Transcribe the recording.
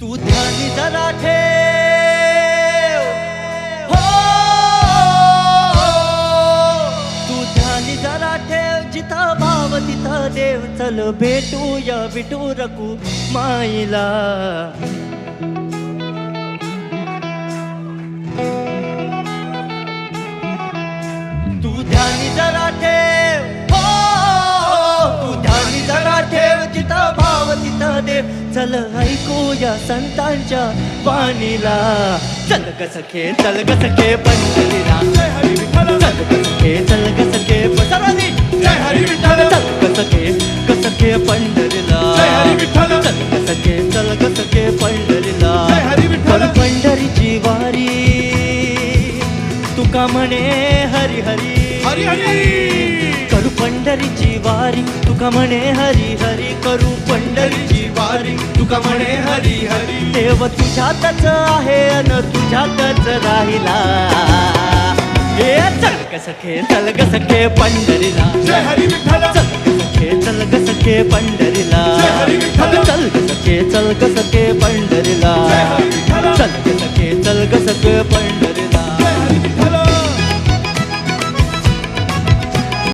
तू ध्यानी जरा ठेव. हो. तू ध्यानी जरा ठेव. जिथं भाव तिथं देव. चल भेटूया विटू रकू माईला. तू ध्यानी जरा ठेव. चल ऐकूया संतांच्या पाणीला चल ग सखे चल ग सखे पंढरीला चल ग सखे चल ग सखे सर्वांनी हरी विठ्ठल चल ग सखे ग सखे पंढरीला चल ग सखे चल ग सखे पंढरीला हरी विठ्ठल पंढरीची वारी तुका म्हणे हरी हरी हरी हरी करू पंढरीची वारी तुका म्हणे हरी हरी करू पंढरीची म्हणे हरी हरी. देव तुझ्यातच आहे अन तुझ्यातच राहिला. हे चल ग सखे चल ग सखे पंढरीला. जय हरी विठ्ठल. चल ग सखे चल ग सखे पंढरीला. जय हरी विठ्ठल. चल ग सखे चल ग पंढरीला सखे पंढरीला.